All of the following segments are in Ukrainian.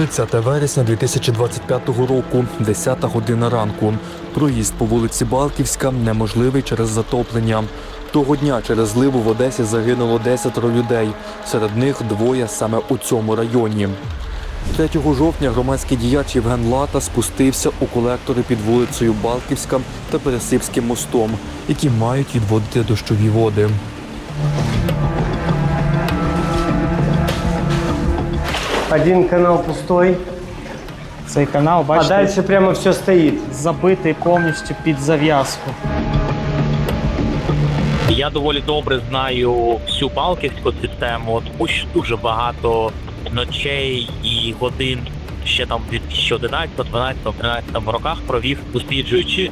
30 вересня 2025 року, 10 година ранку. Проїзд по вулиці Балківська неможливий через затоплення. Того дня через зливу в Одесі загинуло 10 людей. Серед них двоє саме у цьому районі. 3 жовтня громадський діяч Євген Лата спустився у колектори під вулицею Балківська та Пересипським мостом, які мають відводити дощові води. Один канал пустой, Цей канал, а бачите, дальше прямо все стоит. забитий повністю під зав'язку. Я доволі добре знаю всю балківську систему, тому що дуже багато ночей і годин ще там в 2011, 12, 13 роках провів, досліджуючи,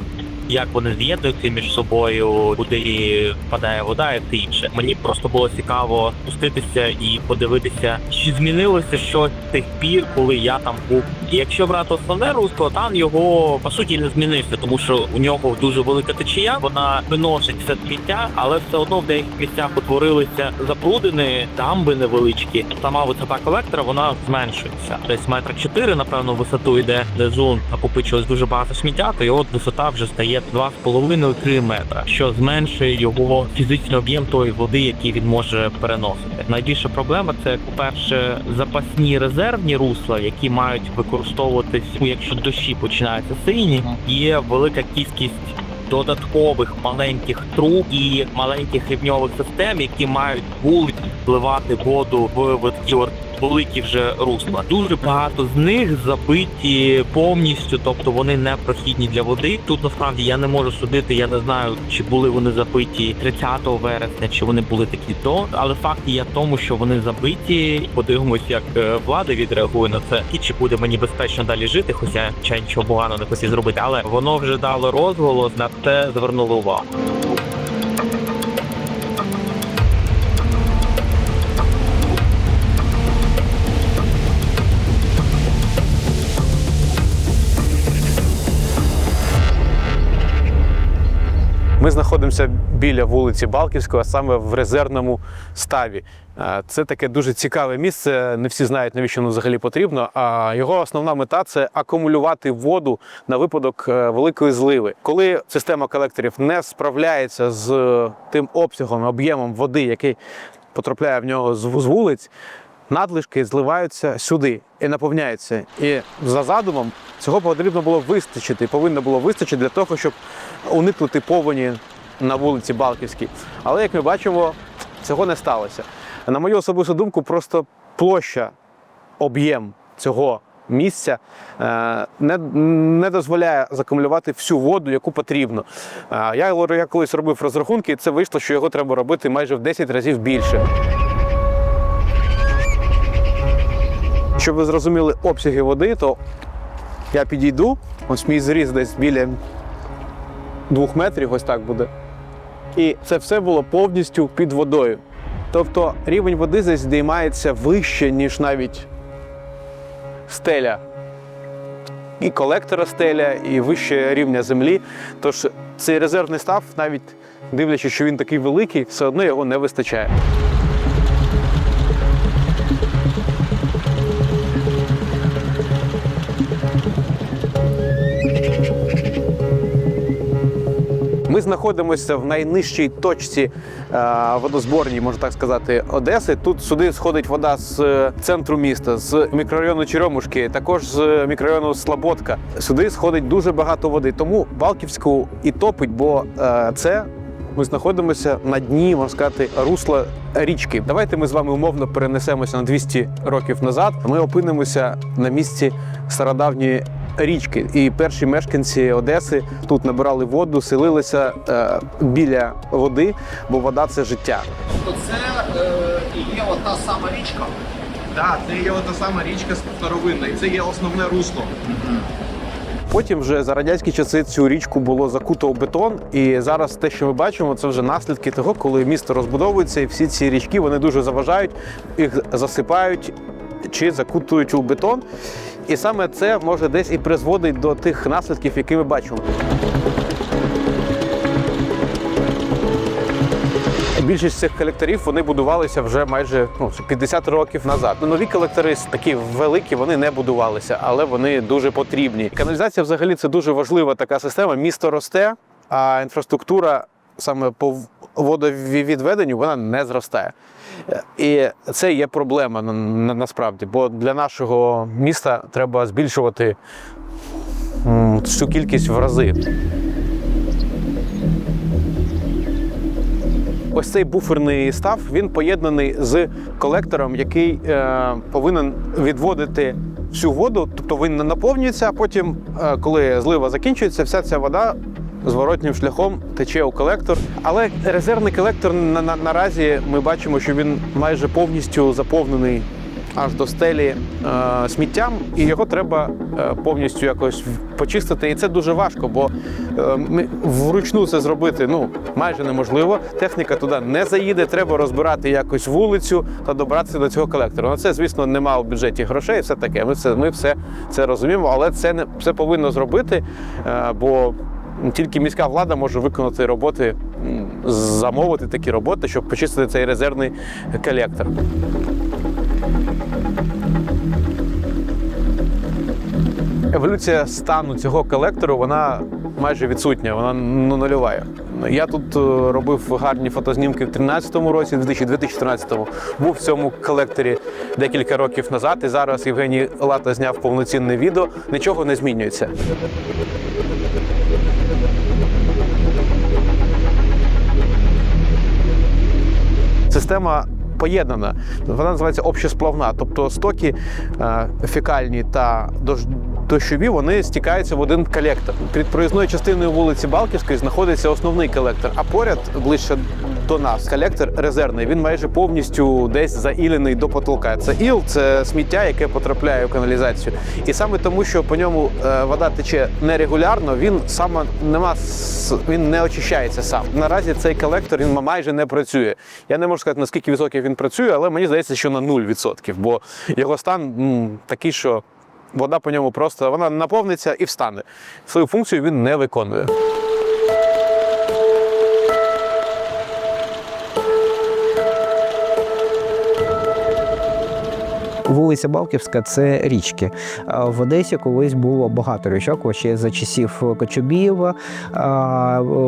як вони з'єднуються між собою, куди впадає вода і все інше. Мені просто було цікаво спуститися і подивитися, чи змінилося щось тих пір, коли я там був. І якщо брати основне русло, там його по суті не змінився, тому що у нього дуже велика течія, вона виносить все сміття, але все одно в деяких місцях утворилися запрудини, дамби невеличкі. Сама висота колектора вона зменшується. Десь метра 4, напевно, висоту йде, внизу накопичилось дуже багато сміття, то його висота вже стає 2,5-3 метра, що зменшує його фізичний об'єм тої води, який він може переносити. Найбільша проблема це, по-перше, запасні резервні русла, які мають використовуватись, ну, якщо дощі починаються сильні, є велика кількість додаткових маленьких труб і маленьких рівньових систем, які мають будуть впливати воду в от великі вже русла. Дуже багато з них забиті повністю, тобто вони не прохідні для води. Тут насправді я не можу судити. Я не знаю, чи були вони забиті 30 вересня, чи вони були такі до. Але факт є в тому, що вони забиті. Подивимось, як е, влада відреагує на це, і чи буде мені безпечно далі жити, хоча я нічого поганого не хотів зробити, але воно вже дало розголос на це звернули увагу. Ми знаходимося біля вулиці Балківського, а саме в резервному ставі. Е, Це таке дуже цікаве місце. Не всі знають, навіщо воно взагалі потрібно. А його основна мета це акумулювати воду на випадок е, великої зливи. Коли система колекторів не справляється з тим обсягом, об'ємом води, який потрапляє в нього з вулиць, надлишки зливаються сюди і наповняються. І за задумом цього потрібно було вистачити, повинно було вистачити для того, щоб уникнути повені на вулиці Балківській. Але як ми бачимо, цього не сталося. На мою особисту думку, просто площа, об'єм цього місця е, не, не дозволяє закумулювати всю воду, яку потрібно. Е, Я, я колись робив розрахунки, і це вийшло, що його треба робити майже в 10 разів більше. Щоб ви зрозуміли обсяги води, то я підійду, ось мій зріз десь біля двох метрів, ось так буде. І це все було повністю під водою. Тобто рівень води десь здіймається вище, ніж навіть стеля. І колектора стеля, і вище рівня землі. Тож цей резервний став, навіть дивлячись, що він такий великий, все одно його не вистачає. Ми знаходимося в найнижчій точці е, водозборній, можна так сказати, Одеси. Тут сюди сходить вода з е, центру міста, з мікрорайону Черемушки, також з мікрорайону Слободка. Сюди сходить дуже багато води. Тому Балківську і топить, бо е, це. Ми знаходимося на дні, можна сказати, русла річки. Давайте ми з вами умовно перенесемося на 200 років назад. Ми опинимося на місці стародавньої річки. І перші мешканці Одеси тут набирали воду, селилися е, біля води, бо вода це життя. то це е, і є ота сама річка. Так, це є та сама річка старовинна, і це є основне русло. Потім вже за радянські часи цю річку було закуто у бетон, і зараз те, що ми бачимо, це вже наслідки того, коли місто розбудовується, і всі ці річки вони дуже заважають, їх засипають чи закутують у бетон. І саме це може десь і призводить до тих наслідків, які ми бачимо. Більшість цих колекторів вони будувалися вже майже ну, 50 років назад. Ну, Нові колектори такі великі, вони не будувалися, але вони дуже потрібні. Каналізація взагалі це дуже важлива така система. Місто росте, а інфраструктура саме по водовідведенню вона не зростає. І це є проблема на- на- насправді, бо для нашого міста треба збільшувати цю кількість в рази. Ось цей буферний став він поєднаний з колектором, який е, повинен відводити всю воду, тобто він наповнюється, а потім, е, коли злива закінчується, вся ця вода зворотнім шляхом тече у колектор. Але резервний колектор на, на, наразі ми бачимо, що він майже повністю заповнений аж до стелі е, сміттям, і його треба е, повністю якось почистити. І це дуже важко, бо е, вручну це зробити ну майже неможливо. Техніка туди не заїде. Треба розбирати якось вулицю та добратися до цього колектора. На це, звісно, немає у бюджеті грошей. Все таке. Ми все ми все це розуміємо, але це не все повинно зробити, е, бо. Тільки міська влада може виконати роботи, замовити такі роботи, щоб почистити цей резервний колектор. Еволюція стану цього колектору вона майже відсутня, вона ну, нульова. Я тут е, робив гарні фотознімки в 2013 році, в 2014 був в цьому колекторі декілька років назад. І зараз Євгеній Лата зняв повноцінне відео. Нічого не змінюється. Система поєднана. Вона називається общесплавна, тобто стоки е, фекальні та дощові вони стікаються в один колектор. Під проїзною частиною вулиці Балківської знаходиться основний колектор, а поряд ближче до нас колектор резервний. Він майже повністю десь заілений до потолка. Це іл, це сміття, яке потрапляє в каналізацію. І саме тому, що по ньому е, вода тече нерегулярно, він саме нема він не очищається сам. Наразі цей колектор він майже не працює. Я не можу сказати, наскільки відсотків він працює, але мені здається, що на 0%, бо його стан м, такий, що вода по ньому просто вона наповниться і встане. Свою функцію він не виконує. Вулиця Балківська це річки. В Одесі колись було багато річок, ще за часів Кочубієва,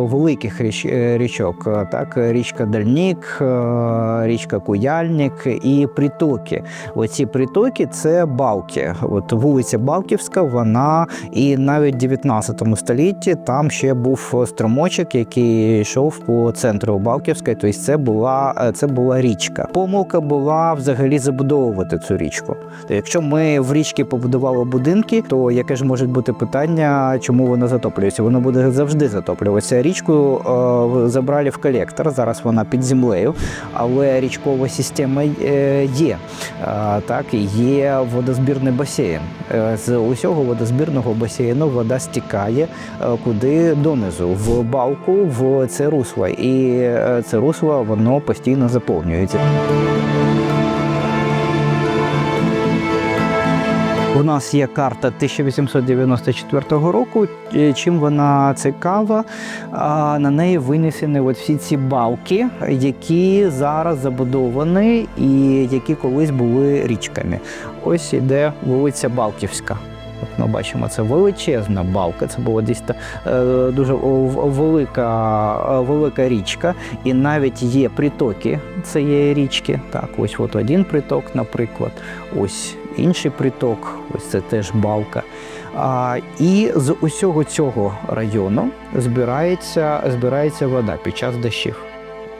великих річ, е, річок. Так, річка Дальнік, е, річка Куяльник і притоки. Оці притоки це балки. От вулиця Балківська, вона і навіть в 19 столітті там ще був струмочок, який йшов по центру Балківської. Тобто це була, це була річка. Помилка була взагалі забудовувати цю річку. То якщо ми в річці побудували будинки, то яке ж може бути питання, чому вона затоплюється? Воно буде завжди затоплюватися. Річку е, забрали в колектор. Зараз вона під землею, але річкова система е, є. Е, так, є водозбірний басейн. Е, з усього водозбірного басейну вода стікає куди донизу, в балку, в це русло. І це русло воно постійно заповнюється. У нас є карта 1894 року. Е, Чим вона цікава? На неї винесені от всі ці балки, які зараз забудовані і які колись були річками. Ось іде вулиця Балківська. От ми бачимо, це величезна балка. Це була десь та, е, дуже велика, е, велика річка, і навіть є притоки цієї річки. Так, ось от один приток, наприклад, ось інший приток, ось це теж балка. А, і з усього цього району збирається, збирається вода під час дощів.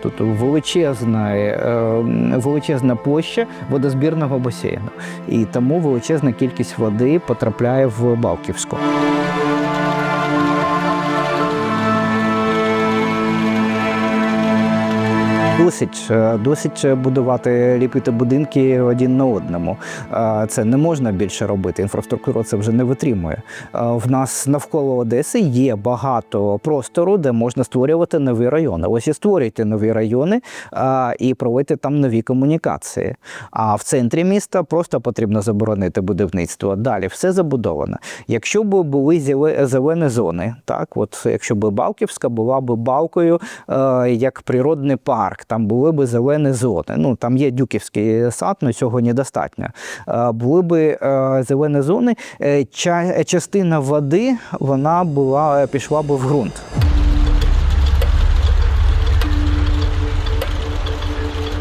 Тут величезна, е, величезна площа водозбірного басейну. І тому величезна кількість води потрапляє в Балківську. Досить, е, досить будувати, ліпити будинки один на одному. Е, Це не можна більше робити. Інфраструктура це вже не витримує. Е, В нас навколо Одеси є багато простору, де можна створювати нові райони. Ось і створюйте нові райони і проводьте там нові комунікації. А в центрі міста просто потрібно заборонити будівництво. Далі все забудовано. Якщо б були зелені зони, так от якщо б Балківська була б балкою як природний парк, там були б зелені зони. Ну там є дюківський сад, але цього недостатньо. Е, Були б е, зелені зони. Е, Частина води вона була пішла б в ґрунт.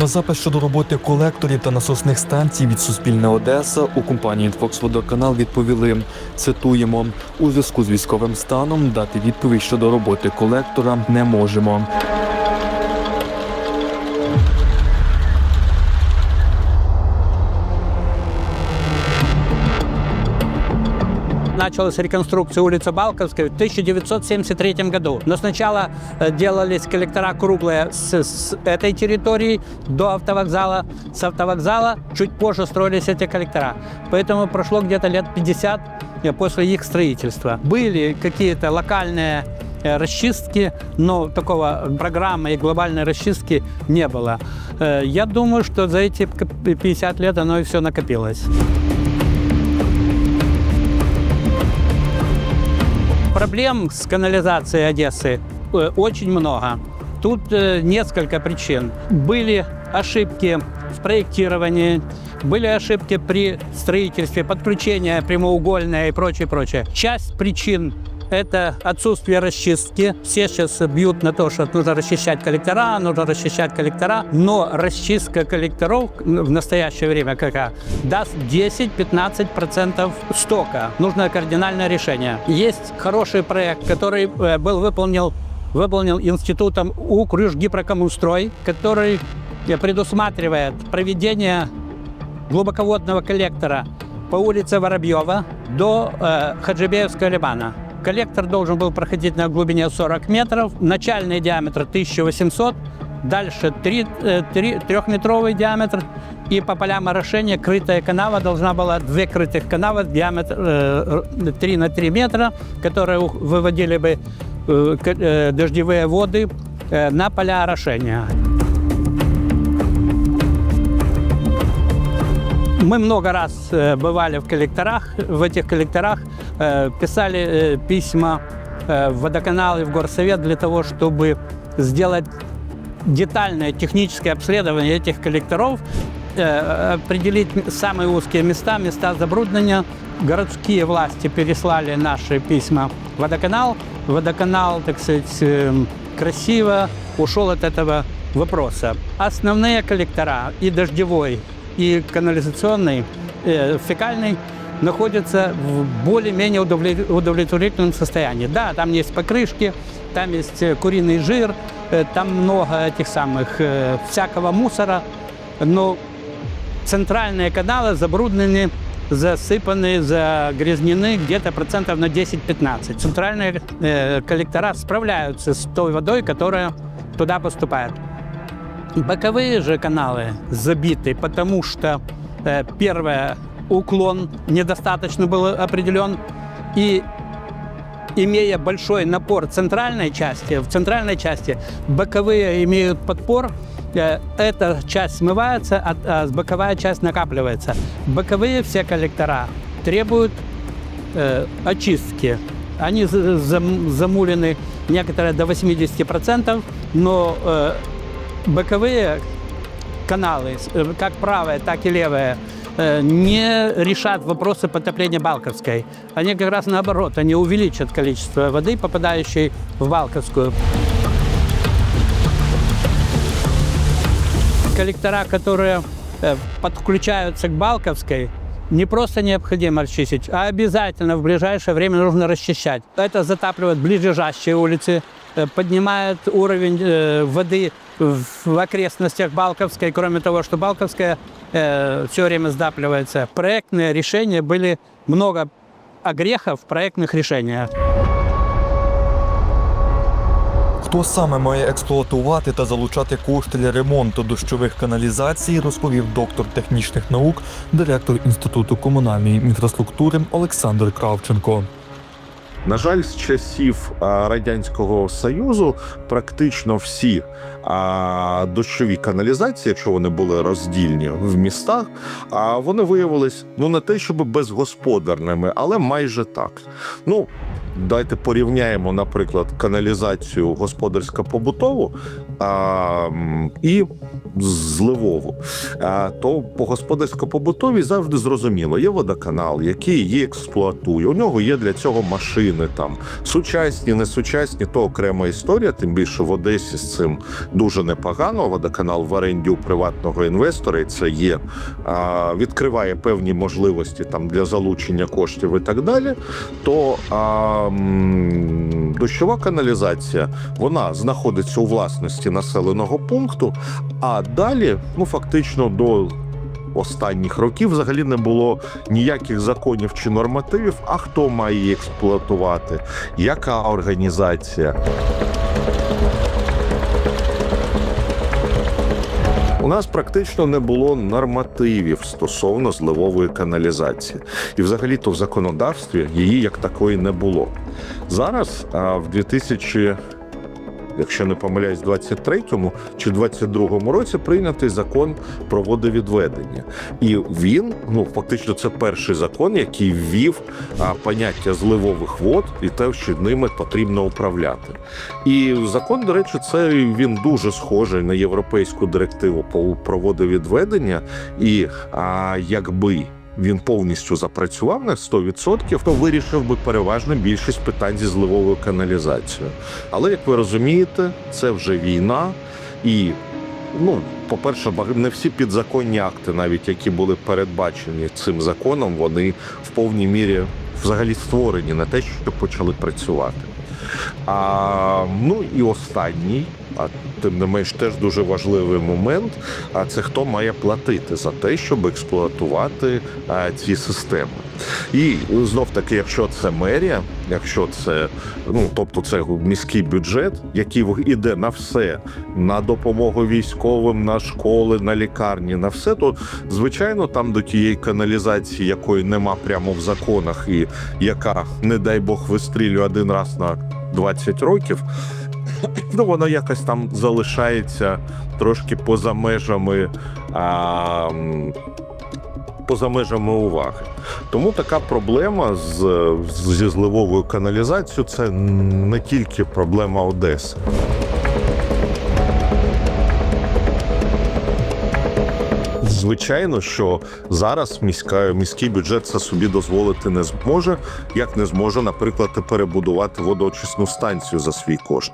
На запис щодо роботи колекторів та насосних станцій від Суспільне Одеса у компанії «Інфоксводоканал» відповіли. Цитуємо у зв'язку з військовим станом дати відповідь щодо роботи колектора не можемо. Началась реконструкция улицы Балковской в 1973 году. Но сначала э, делались коллектора круглые с, с этой территории до автовокзала. С автовокзала чуть позже строились эти коллектора. Поэтому прошло где-то лет 50 э, после их строительства. Были какие-то локальные э, расчистки, но такого программы и глобальной расчистки не было. Я думаю, что за эти 50 лет оно и все накопилось. Проблем с канализацией Одессы э, очень много. Тут э, несколько причин. Были ошибки в проектировании, были ошибки при строительстве, подключение прямоугольное и прочее, прочее. Часть причин это отсутствие расчистки. Все сейчас бьют на то, что нужно расчищать коллектора, нужно расчищать коллектора. Но расчистка коллекторов в настоящее время какая? Даст 10-15% стока. Нужно кардинальное решение. Есть хороший проект, который э, был выполнен, выполнен институтом Укрюжгипрокомстрой, который э, предусматривает проведение глубоководного коллектора по улице Воробьева до э, Хаджибеевского лимана. Коллектор должен был проходить на глубине 40 метров, начальный диаметр 1800, дальше 3, э, 3, трехметровый диаметр, и по полям орошения крытая канава должна была, две крытых канавы, диаметр э, 3 на 3 метра, которые ух- выводили бы э, к- э, дождевые воды э, на поля орошения. Мы много раз э, бывали в коллекторах. В этих коллекторах э, писали э, письма в водоканал и в горсовет для того, чтобы сделать детальное техническое обследование этих коллекторов, определить самые узкие места, места забруднения. Городские власти переслали наши письма в водоканал. Водоканал, так сказать, красиво ушел от этого вопроса. Основные коллектора и дождевой, и канализационный, э, фекальный находятся в более-менее удовле- удовлетворительном состоянии. Да, там есть покрышки, там есть э, куриный жир, э, там много этих самых э, всякого мусора, но центральные каналы забруднены, засыпаны, загрязнены где-то процентов на 10-15. Центральные коллектора справляются с той водой, которая туда поступает. Боковые же каналы забиты, потому что э, первое уклон недостаточно был определен и имея большой напор центральной части, в центральной части боковые имеют подпор, э, эта часть смывается, а, а боковая часть накапливается. Боковые все коллектора требуют э, очистки. Они за- зам- замулены некоторые до 80%, но э, боковые каналы, э, как правые, так и левые, э, не решат вопросы потопления Балковской. Они как раз наоборот, они увеличат количество воды, попадающей в Балковскую. Коллектора, которые э, подключаются к Балковской, не просто необходимо расчистить, а обязательно в ближайшее время нужно расчищать. Это затапливает ближайшие улицы, поднимает уровень воды в в окрестностях Балковской, кроме того, что Балковская все время сдапливается. Проектные решения были много огрехов в проектных решениях. Хто саме має експлуатувати та залучати кошти для ремонту дощових каналізацій, розповів доктор технічних наук, директор Інституту комунальної інфраструктури Олександр Кравченко. На жаль, з часів радянського союзу практично всі дощові каналізації, якщо вони були роздільні в містах, а вони виявились ну не те, щоб безгосподарними, але майже так. Ну давайте порівняємо, наприклад, каналізацію господарсько-побутову а, і зливову, а, то по господарсько-побутовій завжди зрозуміло. Є водоканал, який її експлуатує. У нього є для цього машини там сучасні, несучасні, то окрема історія. Тим більше в Одесі з цим дуже непогано. Водоканал в оренді у приватного інвестора, і це є а, відкриває певні можливості там для залучення коштів і так далі. То а, дощова каналізація вона знаходиться у власності населеного пункту, а далі, ну фактично до. Останніх років взагалі не було ніяких законів чи нормативів. А хто має її експлуатувати? Яка організація? У нас практично не було нормативів стосовно зливової каналізації, і взагалі-то в законодавстві її як такої не було. Зараз в 2000 Якщо не помиляюсь, 23-му чи 22-му році прийнятий закон про водовідведення, і він ну фактично це перший закон, який ввів а, поняття зливових вод і те, що ними потрібно управляти. І закон, до речі, це він дуже схожий на європейську директиву про водовідведення. І а, якби він повністю запрацював на 100%, то вирішив би переважно більшість питань зі зливовою каналізацією. Але як ви розумієте, це вже війна і. Ну, по-перше, не всі підзаконні акти, навіть які були передбачені цим законом, вони в повній мірі взагалі створені на те, щоб почали працювати. А, ну і останній, а тим не менш теж дуже важливий момент. А це хто має платити за те, щоб експлуатувати а, ці системи. І знов таки, якщо це мерія, якщо це ну тобто це міський бюджет, який іде на все, на допомогу військовим, на школи, на лікарні, на все, то звичайно там до тієї каналізації, якої нема прямо в законах, і яка, не дай Бог, вистрілює один раз на 20 років. Ну, воно якось там залишається трошки поза межами, а, поза межами уваги. Тому така проблема з, зі зливовою каналізацією це не тільки проблема Одеси. Звичайно, що зараз міська, міський бюджет це собі дозволити не зможе, як не зможе, наприклад, перебудувати водоочисну станцію за свій кошт.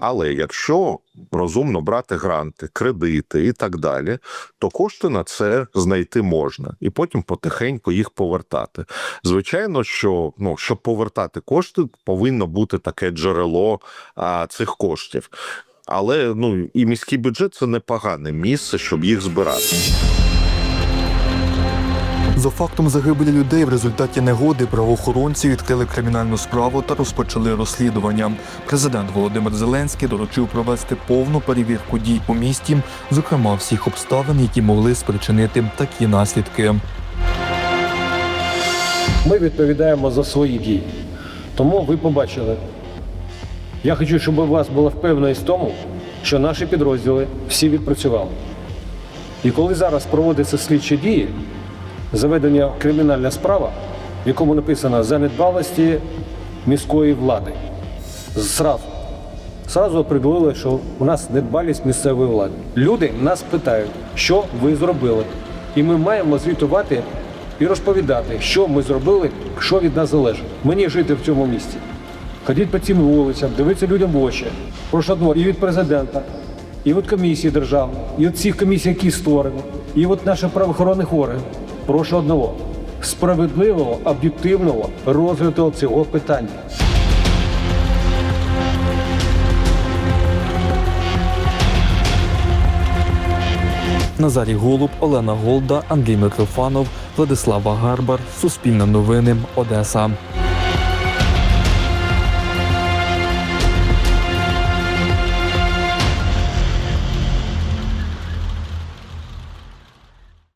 Але якщо розумно брати гранти, кредити і так далі, то кошти на це знайти можна і потім потихеньку їх повертати. Звичайно, що ну щоб повертати кошти, повинно бути таке джерело а, цих коштів. Але ну і міський бюджет це непогане місце, щоб їх збирати. За фактом загибелі людей в результаті негоди правоохоронці відкрили кримінальну справу та розпочали розслідування. Президент Володимир Зеленський доручив провести повну перевірку дій у місті, зокрема всіх обставин, які могли спричинити такі наслідки. Ми відповідаємо за свої дії. Тому ви побачили. Я хочу, щоб у вас була впевненість в тому, що наші підрозділи всі відпрацювали. І коли зараз проводяться слідчі дії, заведення кримінальна справа, в якому написано за недбалості міської влади. Зразу. Зразу определили, що у нас недбалість місцевої влади. Люди нас питають, що ви зробили. І ми маємо звітувати і розповідати, що ми зробили, що від нас залежить. Мені жити в цьому місті. Ходіть по цим вулицям, дивитися людям в очі. Прошу одного і від президента, і від комісії державної, і від всіх комісій, які створені, і від наших правоохоронних органів. Прошу одного справедливого, об'єктивного розгляду цього питання. Назарій Голуб, Олена Голда, Андрій Митрофанов, Владислава Гарбар, Суспільне новини, Одеса.